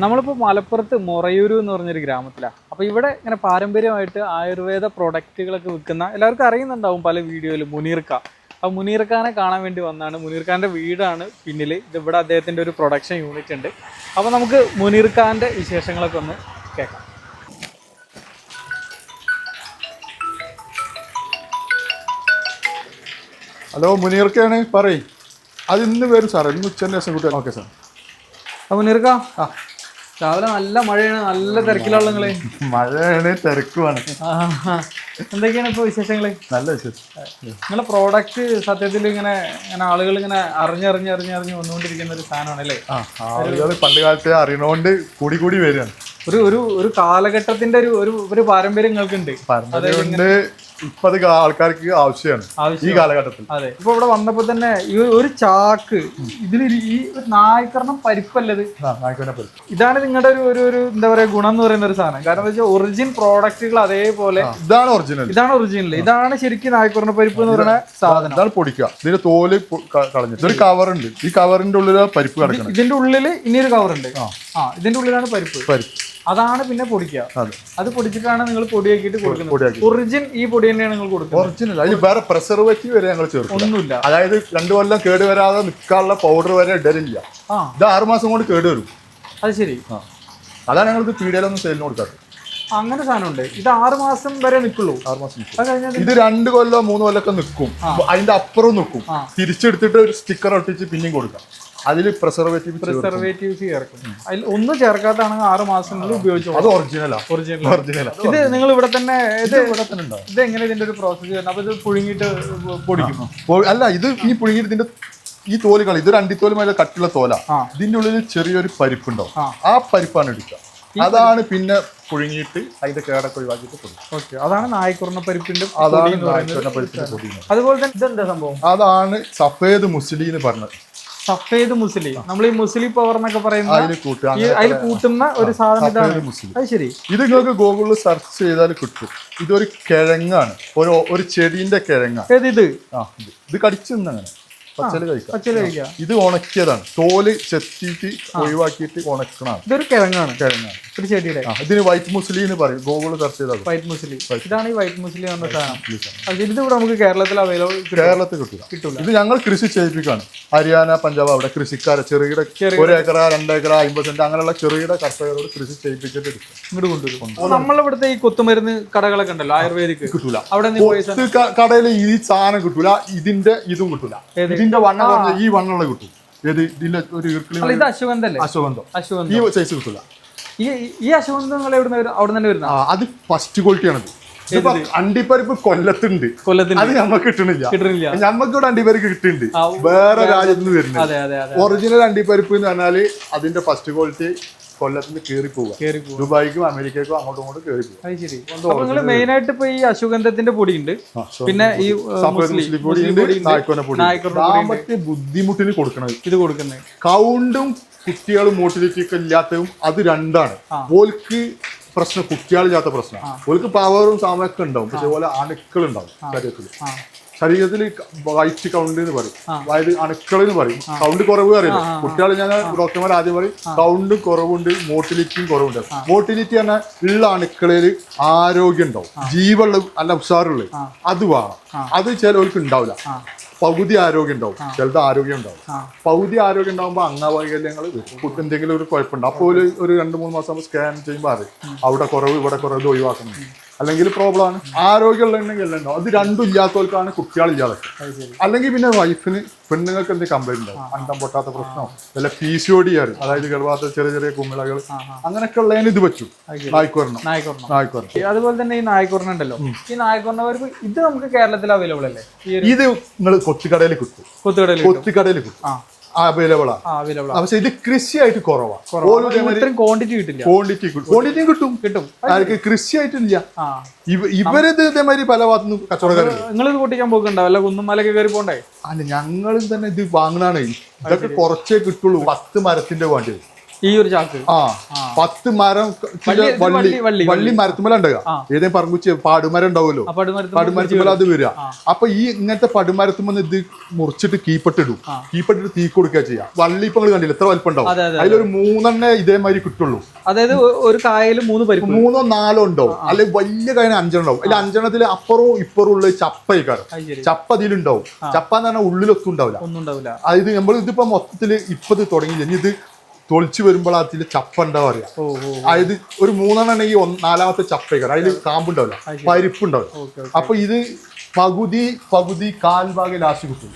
നമ്മളിപ്പോൾ മലപ്പുറത്ത് മൊറയൂരു എന്ന് പറഞ്ഞൊരു ഗ്രാമത്തിലാണ് അപ്പോൾ ഇവിടെ ഇങ്ങനെ പാരമ്പര്യമായിട്ട് ആയുർവേദ പ്രൊഡക്റ്റുകളൊക്കെ വിൽക്കുന്ന എല്ലാവർക്കും അറിയുന്നുണ്ടാവും പല വീഡിയോയിലും മുനീർക്ക. അപ്പോൾ മുനീർഖാനെ കാണാൻ വേണ്ടി വന്നാണ്. മുനീർഖാന്റെ വീടാണ് പിന്നിൽ ഇത് ഇവിടെ അദ്ദേഹത്തിന്റെ ഒരു പ്രൊഡക്ഷൻ യൂണിറ്റ് ഉണ്ട്. അപ്പോൾ നമുക്ക് മുനീർഖാന്റെ വിശേഷങ്ങളൊക്കെ ഒന്ന് കേൾക്കാം. ഹലോ മുനീർക്കാണ്? പറയും. അത് ഇന്ന് വരും സാർ ഇന്ന് ഉച്ചന്റെ ശേഷം കൂട്ടി ഓക്കെ സാർ. അപ്പോൾ മുനീർക്ക? ആ. രാവിലെ നല്ല മഴയാണ് നല്ല തിരക്കിലുള്ള നിങ്ങൾ. മഴയാണ് തിരക്കുമാണ് എന്തൊക്കെയാണ് ഇപ്പൊ വിശേഷങ്ങൾ? നല്ല വിശേഷം. നിങ്ങളെ പ്രോഡക്റ്റ് സത്യത്തിൽ ഇങ്ങനെ ഇങ്ങനെ ആളുകൾ ഇങ്ങനെ അറിഞ്ഞറിഞ്ഞ് അറിഞ്ഞറിഞ്ഞ് വന്നുകൊണ്ടിരിക്കുന്ന ഒരു സാധനമാണ് അല്ലേ? ആളുകൾ പണ്ട് കാലത്തെ അറിയണോണ്ട് കൂടി കൂടി വരികയാണ്. ഒരു ഒരു ഒരു കാലഘട്ടത്തിന്റെ ഒരു ഒരു ഒരു പാരമ്പര്യം നിങ്ങൾക്കുണ്ട്. പറഞ്ഞതുകൊണ്ട് ഇപ്പൊ അത് ആൾക്കാർക്ക് ആവശ്യമാണ് ഈ കാലഘട്ടത്തിൽ. അതെ. ഇപ്പൊ ഇവിടെ വന്നപ്പോ തന്നെ ഈ ഒരു- ചാക്ക് ഇതിൽ ഈ നായ്ക്കരണം പരിപ്പല്ലത് ഇതാണ് നിങ്ങളുടെ ഒരു ഒരു ഒരു എന്താ പറയാ ഗുണം എന്ന് പറയുന്ന ഒരു സാധനം. കാരണം എന്താ വെച്ചാൽ ഒറിജിൻ പ്രോഡക്റ്റുകൾ അതേപോലെ ഇതാണ് ഒറിജിനൽ ഇതാണ് ഒറിജിനൽ ഇതാണ് ശരിക്കും നായ്ക്കുറണ പരിപ്പ് എന്ന് പറയുന്ന സാധനം. ഇതാണ് പൊടിക്കുക. ഇതിന്റെ തോൽ കളഞ്ഞിട്ട് ഒരു കവർ ഉണ്ട്. ഈ കവറിന്റെ ഉള്ളിൽ പരിപ്പ് കിടക്കണം. ഇതിന്റെ ഉള്ളിൽ ഇനിയൊരു കവറുണ്ട് ആ ഇതിന്റെ ഉള്ളിലാണ് പരിപ്പ്. പരിപ്പ്. അതാണ് പിന്നെ പൊടിക്കുക അത്. പൊടിച്ചിട്ടാണ് നിങ്ങൾ പൊടിയാക്കിയിട്ട് കൊടുക്കുന്നത്. ഒറിജിൻ ഈ പൊടി തന്നെയാണ് നിങ്ങൾ കൊടുക്കുന്നത്. ഒറിജിനൽ അതിൽ വേറെ പ്രിസർവേറ്റീവ് വരെ ഞങ്ങൾ ചേർക്കും. ഒന്നുമില്ല. അതായത് രണ്ടു കൊല്ലം കേട് വരാതെ നിൽക്കാനുള്ള പൗഡർ വരെ ഇടലില്ല. ഇത് ആറുമാസം കൊണ്ട് കേട് വരും. അത് ശരി. അതാണ് ഞങ്ങൾക്ക് പീഡിയിലൊന്നും സെയിലിന് കൊടുക്കാറ് അങ്ങനെ സാധനമുണ്ട്. ഇത് ആറ് മാസം വരെ നിൽക്കുള്ളൂ ആറ് മാസം ഇത് രണ്ട് കൊല്ലോ മൂന്ന് കൊല്ലൊക്കെ നിൽക്കും അതിന്റെ അപ്പുറം നിൽക്കും തിരിച്ചെടുത്തിട്ട് ഒരു സ്റ്റിക്കർ ഒട്ടിച്ച് പിന്നെയും കൊടുക്കാം. അതിൽ പ്രിസർവേറ്റീവ് പ്രിസർവേറ്റീവ് ചേർക്കും. അതിൽ ഒന്നും ചേർക്കാത്താണെങ്കിൽ ആറ് മാസം ഉപയോഗിച്ചു അത് ഒറിജിനലാ ഒറിജിനൽ ഒറിജിനലാ ഇത് നിങ്ങൾ ഇവിടെ തന്നെ ഇത് ഇവിടെ തന്നെ ഉണ്ടോ? ഇത് എങ്ങനെ ഇതിന്റെ ഒരു പ്രോസസ്സ് ചെയ്യുന്നത്? അപ്പൊ ഇത് പുഴുങ്ങിട്ട് പൊടിക്കും. അല്ല ഇത് ഈ പുഴുങ്ങിയിട്ട് ഇതിന്റെ ഈ തോൽ കളി ഇതൊരു അണ്ടിത്തോൽ മേലെ കട്ടിയുള്ള തോല. ഇതിന്റെ ഉള്ളിൽ ചെറിയൊരു പരിപ്പുണ്ടാവും. ആ. പരിപ്പാണ് എടുക്കുക അതാണ് പിന്നെ പുഴുങ്ങിയിട്ട് അതിന്റെ കേടൊക്കെ ഒഴിവാക്കിയിട്ട് കൊടുക്കും ഓക്കെ. അതാണ് നായ്ക്കുറണ പരിപ്പിന്റെ അതാണ് പറയുന്നത്. പരിപ്പിന്റെ പൊടി അതുപോലെ തന്നെ ഇതെന്താ സംഭവം? അതാണ് സഫേദ് മുസ്ലി എന്ന് പറഞ്ഞത്. സഫേദ് മുസ്ലി. നമ്മൾ ഈ മുസ്ലി പവർ എന്നൊക്കെ പറയുന്ന അതിൽ കൂട്ടുന്ന ഒരു സാധനം ഇതാണ്. അത് ശരി. ഇത് നിങ്ങൾക്ക് ഗൂഗിളിൽ സെർച്ച് ചെയ്താൽ കിട്ടും. ഇതൊരു കിഴങ്ങാണ്. ഒരു ഒരു ചെടിന്റെ കിഴങ്ങാണ് ഏത് ഇത്? ആ ഇത്. ഇത് കടിച്ചു അങ്ങനെ പച്ചൽ കഴിക്കാം. പച്ചൽ കഴിക്കാം. ഇത് ഉണക്കിയതാണ്. തോൽ ചെത്തിയിട്ട് ഒഴിവാക്കിയിട്ട് ഉണക്കണം ഇതൊരു കിഴങ്ങാണ്. കിഴങ്ങാണ്. ഒരു ചെടിയുടെ. ഇതിന് വൈറ്റ് മുസ്ലി എന്ന് പറയും. ഗോകുൾ സെർച്ച് ചെയ്താൽ വൈറ്റ് മുസ്ലി. ഇതാണ് ഈ വൈറ്റ് മുസ്ലി എന്ന സാധനം. ഇത് ഇവിടെ നമുക്ക് കേരളത്തിൽ അവൈലബിൾ കേരളത്തിൽ കിട്ടില്ല. കിട്ടില്ല ഇത് ഞങ്ങൾ കൃഷി ചെയ്യിപ്പിക്കാണ് ഹരിയാന പഞ്ചാബ് അവിടെ കൃഷിക്കാരെ ചെറുകിട ഒരു ഏക്കറ രണ്ട് ഏക്കറ അമ്പത് സെന്റ് അങ്ങനെയുള്ള ചെറുകിട കർഷകരോട് കൃഷി ചെയ്യിപ്പിച്ചിട്ട് ഇങ്ങോട്ട് കൊണ്ടുവരും. നമ്മളിവിടുത്തെ ഈ കൊത്തുമരുന്ന് കടകളൊക്കെ ഉണ്ടല്ലോ ആയുർവേദിക് കിട്ടൂല. അവിടെ കടയിൽ ഈ സാധനം കിട്ടൂല. ഇതിന്റെ ഇതും കിട്ടൂല? ഇതിന്റെ വണ്ണം കുറഞ്ഞ ഈ വണ്ണമുള്ള കിട്ടും. ഏത് ഇതിന്റെ ഒരു ഈർക്കിളി അശ്വഗന്ധല്ലേ? അശ്വഗന്ധം. അശ്വഗന്ധം. ഈ സൈസ് കിട്ടില്ല ഈ ഈ അശ്വഗന്ധം നിങ്ങൾ എവിടെ അവിടെ തന്നെ വരുന്ന അത് ഫസ്റ്റ് ക്വാളിറ്റി ആണത്. അണ്ടിപ്പരിപ്പ് കൊല്ലത്തുണ്ട്. അത് നമുക്ക് കിട്ടണില്ല. കിട്ടണില്ല. നമുക്ക് ഇവിടെ അണ്ടിപ്പരിപ്പ് കിട്ടുന്നുണ്ട് വേറെ രാജ്യത്ത് നിന്ന് വരുന്നത്. ഒറിജിനൽ അണ്ടിപ്പരിപ്പ് എന്ന് പറഞ്ഞാൽ അതിന്റെ ഫസ്റ്റ് ക്വാളിറ്റി കൊല്ലത്തിന് കയറി പോവുക. ദുബായിക്കും അമേരിക്കക്കും അങ്ങോട്ടും ഇങ്ങോട്ടും കയറി അപ്പോൾ നിങ്ങൾ മെയിൻ ആയിട്ട് ഇപ്പൊ ഈ അശുഗന്ധത്തിന്റെ പൊടിയുണ്ട്. ഉണ്ട് പിന്നെ ഈ. ദാമ്പത്യ ബുദ്ധിമുട്ടിന് കൊടുക്കണത്. ഇത് കൊടുക്കുന്നത് കൗണ്ടും കുട്ടികളും മോട്ടിലിറ്റി ഒക്കെ ഇല്ലാത്തതും അത് രണ്ടാണ്. ഓൽക്ക് പ്രശ്നം കുട്ടികളില്ലാത്ത പ്രശ്നം ഓൽക്ക് പവറും സാമയൊക്കെ ഉണ്ടാവും. പക്ഷെ പോലെ അണുക്കൾ ഉണ്ടാവും ശരീരത്തിൽ ശരീരത്തിൽ വൈറ്റ് കൗണ്ട് എന്ന് പറയും. അതായത് അണുക്കൾ എന്ന് പറയും. കൗണ്ട് കുറവ് അറിയില്ല. കുട്ടികൾ ഞാൻ ഡോക്ടർമാർ ആദ്യം പറയും കൗണ്ട് കുറവുണ്ട് മോട്ടിലിറ്റിയും കുറവുണ്ട്. മോട്ടിലിറ്റി പറഞ്ഞാൽ ഉള്ള അണുക്കളിൽ ആരോഗ്യം ഉണ്ടാവും. ജീവുള്ള നല്ല ഉഷാറുള്ള അത് വേണം. അത് ചിലവർക്ക് ഉണ്ടാവില്ല. പകുതി ആരോഗ്യം ഉണ്ടാവും. ചിലത് ആരോഗ്യം ഉണ്ടാവും. പകുതി ആരോഗ്യം ഉണ്ടാകുമ്പോൾ അംഗവൈകല്യങ്ങൾ എന്തെങ്കിലും ഒരു കുഴപ്പമുണ്ട്. അപ്പോൾ ഒരു രണ്ട് മൂന്ന് മാസം സ്കാൻ ചെയ്യുമ്പോൾ അറിയും. അവിടെ കുറവ് ഇവിടെ കുറവ് ഒഴിവാക്കണം. അല്ലെങ്കിൽ പ്രോബ്ലം ആണ്. ആരോഗ്യമുണ്ടെങ്കിൽ എല്ലാം ഉണ്ടാവും അത് രണ്ടും ഇല്ലാത്തവർക്കാണ് കുട്ടികളില്ലാതെ അല്ലെങ്കിൽ പിന്നെ വൈഫിന് പെണ്ണുങ്ങൾക്ക് എന്തെങ്കിലും കംപ്ലൈന്റ് ഉണ്ടാവും അണ്ടം പൊട്ടാത്ത പ്രശ്നമോ? അല്ല പി സി ഒ ഡി ആരും അതായത് ഗർഭാത്ത ചെറിയ ചെറിയ കുമിളകൾ. അങ്ങനെയൊക്കെ ഉള്ളതിന് ഇത് പറ്റും. നായ്ക്കുവരണം നായ്ക്കുറണം നായ്ക്കുവരണം അതുപോലെ തന്നെ ഈ നായ്ക്കുറണ ഉണ്ടല്ലോ. ഈ നായ്ക്കുറണവർക്ക് ഇത് നമുക്ക് കേരളത്തിൽ അവൈലബിൾ അല്ലേ? ഇത് നിങ്ങൾ കൊച്ചുകടയിൽ കിട്ടും. കൊത്തുകടയിൽ കൊത്തുകടയിൽ കിട്ടും. അവൈലബിൾ ആണ് പക്ഷെ ഇത് കൃഷിയായിട്ട് കുറവാണ് ക്വാണ്ടിറ്റി കിട്ടില്ല. ക്വാണ്ടിറ്റി ക്വാണ്ടിറ്റിയും കിട്ടും. കിട്ടും. ആർക്ക് കൃഷിയായിട്ടില്ല. ഇവരിത് ഇതേമാതിരി പല ഭാഗത്തുനിന്ന് കച്ചവടക്കാരുണ്ട് നിങ്ങൾ ഇത് പൊട്ടിക്കാൻ പോക്കുണ്ടോ വല്ല കുന്നും മലയൊക്കെ കയറി പോണ്ടേ? അല്ല ഞങ്ങളും തന്നെ ഇത് വാങ്ങണാണ്. ഇതൊക്കെ കുറച്ചേ കിട്ടുള്ളൂ. പത്ത് മരത്തിന്റെ വേണ്ടി. ഈ ഒരു ചാക്ക്. ആ പത്ത് മരം വള്ളി- വള്ളി മരത്തുമല ഉണ്ടാകുക ഏതെങ്കിലും പറമ്പുച്ച് പാടുമരം ഉണ്ടാവുമല്ലോ പടുമരത്തുമല അത് വരിക. അപ്പൊ ഈ ഇങ്ങനത്തെ പടുമരത്തുമെന്ന് ഇത് മുറിച്ചിട്ട് കീപ്പട്ടിടും. കീപ്പട്ടിട്ട് തീ കൊടുക്കുക ചെയ്യാം. വള്ളി ഇപ്പൊ കണ്ടില്ല? എത്ര വലിപ്പം ഉണ്ടാവും അതെ, അതെ, അതിലൊരു മൂന്നെണ്ണേ ഇതേമാതിരി കിട്ടുള്ളൂ. അതായത് ഒരു കായൽ മൂന്ന് പരിപ്പ്. മൂന്നോ നാലോ ഉണ്ടാവും. അല്ലെ വലിയ കായന അഞ്ചെണ്ണം ഉണ്ടാവും അതിൽ അഞ്ചെണ്ണത്തിൽ അപ്പുറവും ഇപ്പുറവും ഉള്ള ചപ്പയിക്കാരം അത് ചപ്പ അതിലുണ്ടാവും. ചപ്പ എന്ന് പറഞ്ഞാൽ ഉള്ളിലൊത്തും ഉണ്ടാവില്ല. അതായത് നമ്മൾ ഇതിപ്പോ മൊത്തത്തിൽ ഇപ്പത് തുടങ്ങി ഇനി ഇത് തൊളിച്ചു വരുമ്പോൾ അതിൽ ചപ്പ ഉണ്ടാവും അറിയാം അതായത് ഒരു മൂന്നെണ്ണം ഉണ്ടെങ്കിൽ നാലാമത്തെ ചപ്പയ്ക്കാണ് അതിൽ കാമ്പുണ്ടാവില്ല. പരിപ്പുണ്ടാവില്ല. അപ്പൊ ഇത് പകുതി പകുതി കാൽഭാഗം ലാസ്റ്റ് കിട്ടും.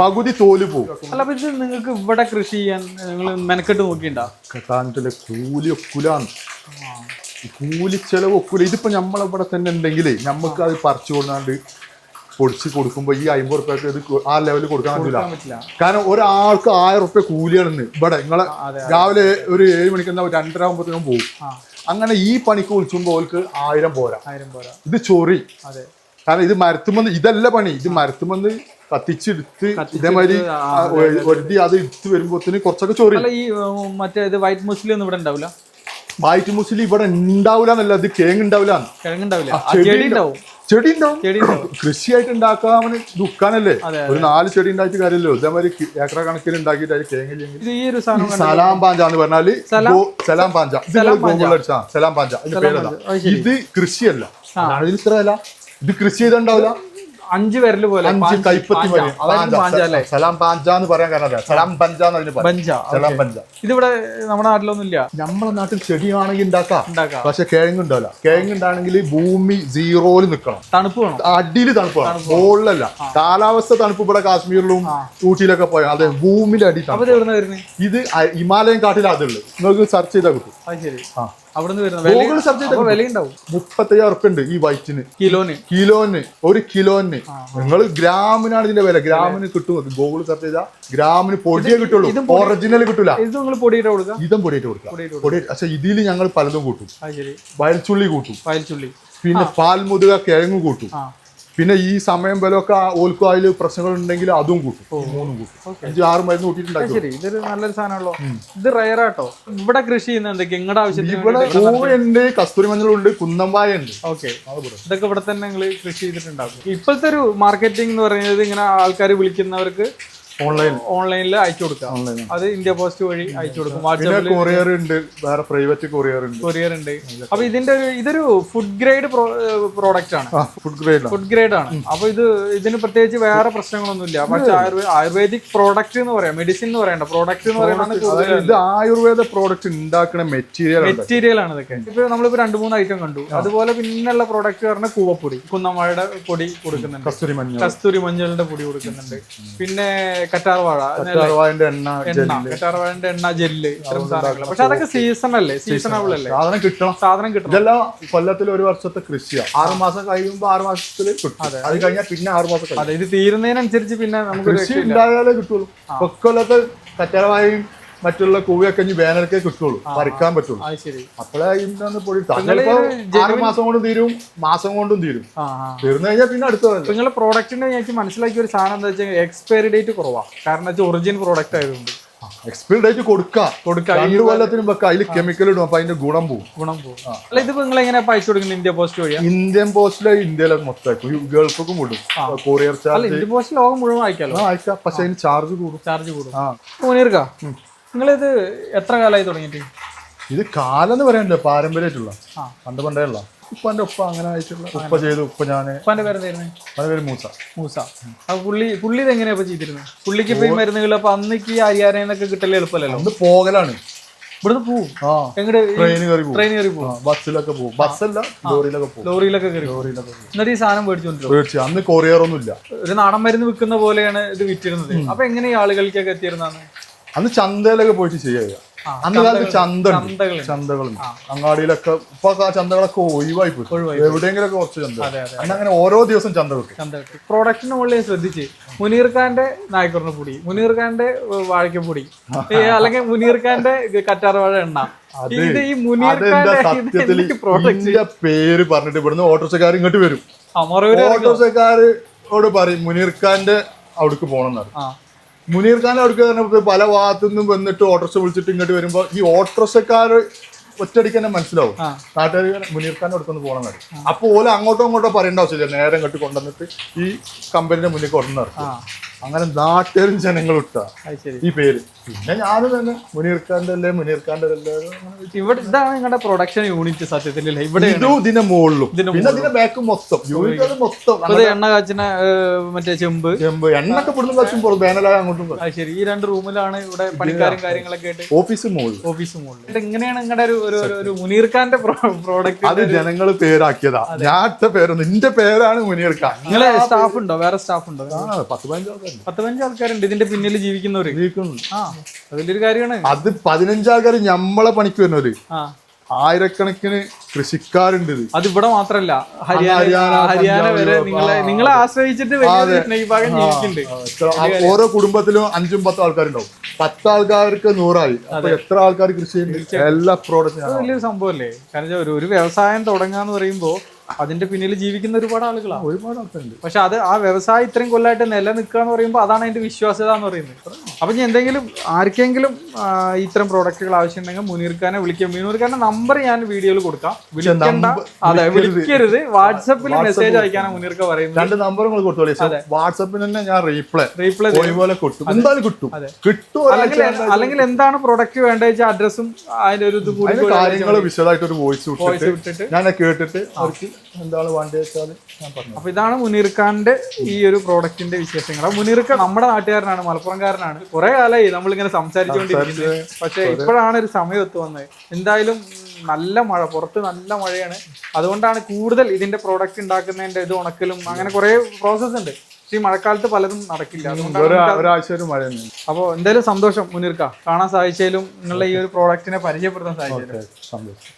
പകുതി തോൽ പോകും. അല്ല നിങ്ങൾക്ക് ഇവിടെ കൃഷി ചെയ്യാൻ നിങ്ങൾ മെനക്കെട്ട് കെട്ടാനിട്ടില്ല കൂലി ഒക്കുലാണ്. കൂലി ചെലവ് ഒക്കൂല. ഇതിപ്പോ നമ്മളിവിടെ തന്നെ ഉണ്ടെങ്കിലേ നമുക്ക് അത് പറിച്ചു കൊണ്ടാണ്ട് പൊടിച്ച് കൊടുക്കുമ്പോ ഈ അമ്പത് റുപ്യക്ക് ഇത് ആ ലെവലിൽ കൊടുക്കാൻ പറ്റില്ല. കാരണം ഒരാൾക്ക് ആയിരം റുപ്യ കൂലിയാണെന്ന്. ഇവിടെ നിങ്ങളെ രാവിലെ ഒരു ഏഴ് മണിക്ക് എന്താ രണ്ടര ആകുമ്പോഴത്തേക്കും പോകും അങ്ങനെ ഈ പണിക്ക് വിളിച്ചുമ്പോൾ അവർക്ക് ആയിരം പോരാ. ആയിരം പോരാ. ഇത് ചൊറി. കാരണം ഇത് മരത്തുമെന്ന് ഇതല്ല പണി. ഇത് മരത്തുമെന്ന് കത്തിച്ചെടുത്ത് ഇതേമാതിരി ഒരുതി അത് എടുത്ത് വരുമ്പോഴത്തേന് കുറച്ചൊക്കെ ചൊറി. ഈ മറ്റേ വൈറ്റ് മുസ്ലിം ഒന്നും ഇവിടെ ഉണ്ടാവില്ല വൈറ്റ് മുസ്ലിം ഇവിടെ ഉണ്ടാവില്ല എന്നല്ല ഇത് കേങ്ങുണ്ടാവില്ല ചെടി ചെടി ഉണ്ടാവും കൃഷിയായിട്ട് ഉണ്ടാക്കാമെന്ന് ദുഃഖാനല്ലേ അതെ, ഒരു നാല് ചെടി ഉണ്ടായിട്ട് കാര്യമല്ലോ. ഇതേമാതിരി ഏക്കറ കണക്കിൽ ഉണ്ടാക്കിയിട്ട് അതിൽ കേങ്ങില്ലെങ്കിൽ സലാം പാഞ്ച എന്ന് പറഞ്ഞാൽ സലാം? പാഞ്ച. സലാം പാഞ്ച. അടിച്ചാ. സലാം അത്. ഇത് കൃഷിയല്ല. ഇത്ര അല്ല ഇത് കൃഷി ചെയ്തുണ്ടാവില്ല അഞ്ച് വിരൽ പോലെ അഞ്ച് കൈപ്പത്തി വരെ സലാം പാഞ്ച എന്ന് പറയാൻ കാരണം. സലാം പഞ്ച എന്ന് അതിന് പഞ്ച സലാം പഞ്ച. ഇതിവിടെ നമ്മുടെ നാട്ടിലൊന്നും ഇല്ല നമ്മുടെ നാട്ടിൽ ചെടിയാണെങ്കിൽ ഉണ്ടാക്കാം. ഉണ്ടാക്കാം. പക്ഷെ കിഴങ്ങ് ഉണ്ടാവില്ല. കിഴങ്ങ് ഉണ്ടാണെങ്കിൽ ഭൂമി സീറോയിൽ നിൽക്കണം. തണുപ്പ് വേണം. അടിയിൽ തണുപ്പ് വേണം. മുകളിലല്ല. കാലാവസ്ഥ തണുപ്പ് ഇവിടെ കാശ്മീരിലും ഊട്ടിയിലൊക്കെ പോയാൽ അതെ ഭൂമിയുടെ അടി ഇത് ഹിമാലയൻ കാട്ടിൽ അതുള്ളു നിങ്ങൾക്ക് സെർച്ച് ചെയ്താൽ കിട്ടും. ആ. അവിടുന്ന് വിലയുണ്ടാവും. മുപ്പത്തയ്യായിരം ഉറുപ്പ ഉണ്ട് ഈ വൈറ്റിന്. കിലോന്. കിലോന്. ഒരു കിലോന്. നിങ്ങൾ ഗ്രാമിനാണ് ഇതിന്റെ വില. ഗ്രാമിന് കിട്ടും. ഗൂഗിൾ സെർച്ച് ചെയ്താൽ ഗ്രാമിന് പൊടിയേ കിട്ടുള്ളൂ. ഒറിജിനൽ കിട്ടൂല. ഇത് നിങ്ങൾ പൊടിയിട്ട് കൊടുക്കുക? ഇതം പൊടിയിട്ട് കൊടുക്കാം പൊടി പക്ഷെ ഇതിൽ ഞങ്ങൾ പലതും കൂട്ടും. വയൽച്ചുള്ളി കൂട്ടും. വയൽച്ചുള്ളി. പിന്നെ പാൽമുതുക കിഴങ്ങ് കൂട്ടും. പിന്നെ ഈ സമയം പോലൊക്കെ ഓൽക്കും അതിൽ പ്രശ്നങ്ങൾ ഉണ്ടെങ്കിൽ അതും കൂട്ടും. മൂന്നും കൂട്ടും. അഞ്ച് ആറ് മരുന്ന് കൂട്ടിയിട്ടുണ്ടാക്കും ശരി. ഇതൊരു നല്ലൊരു ഇത് റയറാട്ടോ ഇവിടെ കൃഷി ചെയ്യുന്ന എന്തൊക്കെ നിങ്ങളുടെ ആവശ്യത്തിന് ഇവിടെ പൂവുണ്ട് കസ്തൂരി മഞ്ഞളുണ്ട് കുന്നമ്പായ ഉണ്ട്. ഓക്കെ. ഇതൊക്കെ ഇവിടെ തന്നെ നിങ്ങൾ കൃഷി ചെയ്തിട്ടുണ്ടാകും ഇപ്പോഴത്തെ ഒരു മാർക്കറ്റിംഗ് എന്ന് പറയുന്നത് ഇങ്ങനെ ആൾക്കാർ വിളിക്കുന്നവർക്ക് ഓൺലൈൻ. ഓൺലൈനിൽ അയച്ചു കൊടുക്കാം അത് ഇന്ത്യ പോസ്റ്റ് വഴി അയച്ചു കൊടുക്കും. വാട്സാപ്പിൽ കൊറിയർ ഉണ്ട് വേറെ പ്രൈവറ്റ് കൊറിയർ ഉണ്ട് കൊറിയർ ഉണ്ട് അപ്പൊ ഇതിന്റെ ഒരു ഇതൊരു ഫുഡ് ഗ്രേഡ് പ്രോഡക്റ്റ് ആണ്. ഫുഡ് ഗ്രേഡ് ഫുഡ് ഗ്രേഡ് ആണ്. അപ്പൊ ഇത് ഇതിന് പ്രത്യേകിച്ച് വേറെ പ്രശ്നങ്ങളൊന്നുമില്ല. പക്ഷേ ആയുർവേ ആയുർവേദിക് പ്രോഡക്റ്റ് എന്ന് പറയാം. മെഡിസിൻ എന്ന് പറയണ്ട. പ്രോഡക്റ്റ് എന്ന് പറയുന്നത് ഇത് ആയുർവേദ പ്രോഡക്റ്റ് ഉണ്ടാക്കുന്ന മെറ്റീരിയൽ മെറ്റീരിയൽ ആണ് ഇതൊക്കെ. ഇപ്പൊ നമ്മളിപ്പോ രണ്ട് മൂന്ന് ഐറ്റം കണ്ടു. അതുപോലെ പിന്നെയുള്ള പ്രോഡക്റ്റ് പറഞ്ഞ കൂവപ്പൊടി. കുന്നമ്മയുടെ പൊടി കൊടുക്കുന്നുണ്ട്. കസ്തൂരി മഞ്ഞൾ. കസ്തൂരി മഞ്ഞളിന്റെ പൊടി കൊടുക്കുന്നുണ്ട്. പിന്നെ കറ്റാർവാഴ. കറ്റാർവാഴന്റെ എണ്ണ എണ്ണ കറ്റാർവാഴന്റെ എണ്ണ ജെല്ല് ഇത്തരം സാധനങ്ങൾ പക്ഷെ അതൊക്കെ സീസൺ അല്ലേ? സീസണബിൾ അല്ലേ? സാധനം കിട്ടണം. സാധനം കിട്ടണം. ഇതെല്ലാം കൊല്ലത്തിൽ ഒരു വർഷത്തെ കൃഷിയാണ് ആറ് മാസം കഴിയുമ്പോൾ ആറ് മാസത്തിൽ കിട്ടും. അത്. കഴിഞ്ഞാൽ പിന്നെ ആറ് മാസം അതെ ഇത് തീരുന്നതിനനുസരിച്ച് പിന്നെ നമുക്ക് കൃഷി ഉണ്ടായാലേ കിട്ടുള്ളൂ. കൊല്ലത്തെ കറ്റാർവാഴയും മറ്റുള്ള കൂവയൊക്കെ ഇനി വേനൽക്കേ കിട്ടുള്ളൂ. പറിക്കാൻ പറ്റുള്ളൂ. അപ്പോഴേ ഇന്ന് പൊടി ചിലപ്പോ ആറ് മാസം കൊണ്ടും തീരും മാസം കൊണ്ടും തീരും. തീർന്നു കഴിഞ്ഞാൽ പിന്നെ അടുത്ത നിങ്ങളുടെ നിങ്ങളെ പ്രോഡക്റ്റിന്റെ ഞാൻ മനസ്സിലാക്കിയ ഒരു സാധനം എന്താ വെച്ചാൽ എക്സ്പയറി ഡേറ്റ് കുറവാ. കാരണം ഒറിജിനൽ ഒറിജിൻ പ്രോഡക്റ്റ് ആയതുകൊണ്ട്. എക്സ്പയർ ഡേറ്റ് കൊടുക്കാം. കൊടുക്കാം. രണ്ടു കൊല്ലത്തിനും വെക്കാം. അതിൽ കെമിക്കൽ ഇടും അപ്പൊ അതിന്റെ ഗുണം പോകും. ഗുണം പോകും. അല്ല ഇതിപ്പോ നിങ്ങൾ എങ്ങനെ അയച്ചു കൊടുക്കുന്നത് ഇന്ത്യ പോസ്റ്റ് വഴി ഇന്ത്യൻ പോസ്റ്റിലെ ഇന്ത്യയിലെ മൊത്തം ഗൾഫിക്കും വിടും. കൊറിയർ ചാർജ് ഇന്ത്യ പോസ്റ്റ് ലോകം മുഴുവൻ അയക്കാലോ? അയക്കാം. പക്ഷെ അതിന് ചാർജ് കൂടും. ചാർജ് കൂടും. മുനീർക്ക നിങ്ങളിത് എത്ര കാലമായി തുടങ്ങിയിട്ട്? ഇത് കാലം എന്ന് പറയാനില്ല പാരമ്പര്യമായിട്ടുള്ള. പണ്ട് പണ്ടേ ഉള്ള. ഉപ്പാന്റെ ഉപ്പ അങ്ങനെ ആയിട്ടുള്ള ഉപ്പ ചെയ്തു ഉപ്പ ഞാൻ ഉപ്പാന്റെ പേര് മൂസ. മൂസ. അപ്പൊ പുള്ളി പുള്ളി ഇത് എങ്ങനെയാ ഇപ്പൊ ചെയ്തിരുന്നത് പുള്ളിക്ക് ഇപ്പൊ ഈ മരുന്നുകൾ അപ്പൊ അന്നേക്ക് അരിയാനൊക്കെ കിട്ടൽ എളുപ്പമല്ലല്ലോ? അന്ന് പോകലാണ്. ഇവിടുന്ന് പോവും? എങ്ങോട്ട് ട്രെയിൻ കയറി പോകും ട്രെയിൻ കയറി പോവും? ബസ്സിലൊക്കെ പോകും ബസ്സല്ല ലോറിയിലൊക്കെ പോകും ലോറിയിലൊക്കെ കയറി പോവും. ലോറിയിലൊക്കെ എന്നിട്ട് ഈ സാധനം മേടിച്ചോണ്ടിരും പേടിച്ച് അന്ന് കൊറിയർ ഒന്നും ഇല്ല ഒരു നാടൻ മരുന്ന് വിൽക്കുന്ന പോലെയാണ് ഇത് വിറ്റിരുന്നത്. അപ്പൊ എങ്ങനെ ആളുകൾക്കൊക്കെ എത്തിയിരുന്നാണ് അന്ന് ചന്തയിലൊക്കെ പോയിട്ട് ചെയ്യുക അന്ന് കാലത്ത് ചന്ത ചന്തകൾ ചന്തകളുണ്ട്. അങ്ങാടിയിലൊക്കെ ഇപ്പൊ ആ ചന്തകളൊക്കെ ഒഴിവായി പോയി. എവിടെയെങ്കിലൊക്കെ കുറച്ച് ചന്ത. അന്ന് അങ്ങനെ ഓരോ ദിവസം ചന്ത കിട്ടും പ്രോഡക്റ്റിന് മുകളിൽ ശ്രദ്ധിച്ച്. മുനീർ ഖാന്റെ നായ്ക്കുറിന് പൊടി മുനീർ ഖാന്റെ വാഴയ്ക്കപ്പൊടി അല്ലെങ്കിൽ മുനീർ ഖാന്റെ കറ്റാർവാഴ എണ്ണ. അതെന്താ സത്യത്തിൽ പേര് പറഞ്ഞിട്ട് ഇവിടുന്ന് ഓട്ടോറിക്ഷക്കാർ ഇങ്ങോട്ട് വരും. ഓട്ടോസക്കാരോട് ഓട്ടോറിക്ഷക്കാരോട് പറയും മുനീർ ഖാന്റെ അവിടേക്ക് പോകണം ആ. മുനീർ ഖാൻ അവിടേക്ക് തന്നെ പല ഭാഗത്തു നിന്നും വന്നിട്ട് ഓട്ടോറിക്ഷ വിളിച്ചിട്ട് ഇങ്ങോട്ട് വരുമ്പോ ഈ ഓട്ടോറിക്ഷക്കാർ ഒറ്റയടിക്ക് തന്നെ മനസ്സിലാവും. നാട്ടുകാർ മുനീർ ഖാൻ അടുത്തൊന്ന് പോകണം കാര്യം അപ്പൊ ഓല അങ്ങോട്ടോ ഇങ്ങോട്ടോ പറയേണ്ട ആവശ്യമില്ല. നേരെ ഇങ്ങോട്ട് കൊണ്ടുവന്നിട്ട് ഈ കമ്പനിയുടെ മുന്നിൽ കൊണ്ടുവന്ന് ആ. അങ്ങനെ നാട്ടുകാരും ജനങ്ങളും ഇട്ടാ ഈ പേര്. പിന്നെ ഞാനും തന്നെ മുനീർക്കാന്റെ അല്ലേ മുനീർക്കാന്റെ അല്ലേ ഇവിടെ ഇതാണ് നിങ്ങളുടെ പ്രൊഡക്ഷൻ യൂണിറ്റ് സത്യത്തിൽ ഇവിടെ ഇതും ഇതിന്റെ മുകളിലും. ഇതിന്റെ പിന്നെ ഇതിന്റെ ബാക്ക് മൊത്തം. യൂണിറ്റ് മൊത്തം. എണ്ണ കാച്ചിന മറ്റേ ചെമ്പ്. ചെമ്പ്. എണ്ണ ഒക്കെ കച്ചും കാച്ചും വേനലായ അങ്ങോട്ടും ശരി. ഈ രണ്ട് റൂമിലാണ് ഇവിടെ പണിക്കാരും കാര്യങ്ങളൊക്കെ ആയിട്ട്. ഓഫീസ് മുകളിൽ. ഓഫീസ് മുകളിൽ. ഇത് എങ്ങനെയാണ് നിങ്ങളുടെ ഒരു ഒരു മുനീർക്കാന്റെ പ്രോഡക്റ്റ് അത് ജനങ്ങൾ പേരാക്കിയതാ. ഞാത്ത പേരൊന്നും നിന്റെ പേരാണ് മുനീർക്കാൻ നിങ്ങളെ സ്റ്റാഫ് ഉണ്ടോ? വേറെ സ്റ്റാഫ് ഉണ്ടോ? പത്ത് പതിനഞ്ച് പത്ത് പതിനഞ്ച് ആൾക്കാരുണ്ട്. ഇതിന്റെ പിന്നിൽ ജീവിക്കുന്നവര്. ജീവിക്കുന്നുണ്ട്. ഒരു കാര്യമാണ്. അത് പതിനഞ്ച് ആൾക്കാർ ഞമ്മളെ പണിക്ക് വരുന്നവര്. ആയിരക്കണക്കിന് കൃഷിക്കാരുണ്ട് ഇത്. അത് ഇവിടെ മാത്രല്ല. ഹരിയാന ഹരിയാന, വരെ നിങ്ങളെ നിങ്ങളെ ആശ്രയിച്ചിട്ട് ഓരോ കുടുംബത്തിലും അഞ്ചും പത്തും ആൾക്കാരുണ്ടാവും. പത്ത് ആൾക്കാർക്ക് നൂറായി. അപ്പൊ എത്ര ആൾക്കാർ കൃഷി ചെയ്യുന്നു എല്ലാ പ്രോഡക്റ്റ് വലിയൊരു സംഭവമല്ലേ? കാരണം ഒരു വ്യവസായം തുടങ്ങാന്ന് പറയുമ്പോ അതിന്റെ പിന്നിൽ ജീവിക്കുന്ന ഒരുപാട് ആളുകളാണ് ഒരുപാട് ആൾക്കാരുണ്ട്. പക്ഷെ അത് ആ വ്യവസായം ഇത്രയും കൊല്ലമായിട്ട് നിലനിൽക്കുക എന്ന് പറയുമ്പോൾ അതാണ് അതിന്റെ വിശ്വാസ്യത എന്ന് പറയുന്നത്. അപ്പൊ ഞാൻ എന്തെങ്കിലും ആർക്കെങ്കിലും ഇത്തരം പ്രോഡക്റ്റുകൾ ആവശ്യമുണ്ടെങ്കിൽ മുനീർക്കാനെ വിളിക്കാം. മുനീർക്കാന്റെ നമ്പർ ഞാൻ വീഡിയോയിൽ കൊടുക്കാം. വിളിക്കണ്ട. അതെ വിളിക്കരുത്. വാട്സപ്പിൽ മെസ്സേജ് അയക്കാനാണ് മുനീർക്ക പറയുന്നത്. രണ്ട് നമ്പർ വാട്സപ്പിൽ കൊടുത്തോളൂ. തന്നെ ഞാൻ റീപ്ലൈ റീപ്ലൈ പോലെ കിട്ടും. എന്തായാലും കിട്ടും. കിട്ടും അല്ലെങ്കിൽ അല്ലെങ്കിൽ എന്താണ് പ്രോഡക്റ്റ് വേണ്ടത് വെച്ചാൽ അഡ്രസ്സും അതിന്റെ ഒരു ഇത് കൂടി കാര്യങ്ങൾ വിശദമായിട്ട് ഒരു വോയിസ് വിട്ടിട്ട് ഞാൻ കേട്ടിട്ട് അവർക്ക് എന്താണ് വേണ്ടത് വെച്ചാൽ ഞാൻ പറഞ്ഞു അപ്പൊ ഇതാണ് മുനീർ ഖാന്റെ ഈ ഒരു പ്രോഡക്റ്റിന്റെ വിശേഷങ്ങൾ. മുനീർക്ക മുനീർ ഖാൻ നമ്മുടെ നാട്ടുകാരനാണ് മലപ്പുറംകാരനാണ്. കുറെ കാലമായി നമ്മളിങ്ങനെ സംസാരിച്ചുകൊണ്ടിരിക്കുന്നത് പക്ഷെ ഇപ്പോഴാണ് ഒരു സമയം ഒത്തു വന്നത് എന്തായാലും നല്ല മഴ പുറത്ത് നല്ല മഴയാണ്. അതുകൊണ്ടാണ് കൂടുതൽ ഇതിന്റെ പ്രോഡക്റ്റ് ഉണ്ടാക്കുന്നതിന്റെ ഇത് ഉണക്കലും അങ്ങനെ കുറെ പ്രോസസ്സ് ഉണ്ട്. പക്ഷേ ഈ മഴക്കാലത്ത് പലതും നടക്കില്ല. അതുകൊണ്ടാണ് അപ്പോൾ എന്തായാലും സന്തോഷം മുനീർക്ക കാണാൻ സാധിച്ചാലും നിങ്ങളുടെ ഈ ഒരു പ്രോഡക്റ്റിനെ പരിചയപ്പെടുത്താൻ സാധിച്ചു സന്തോഷം.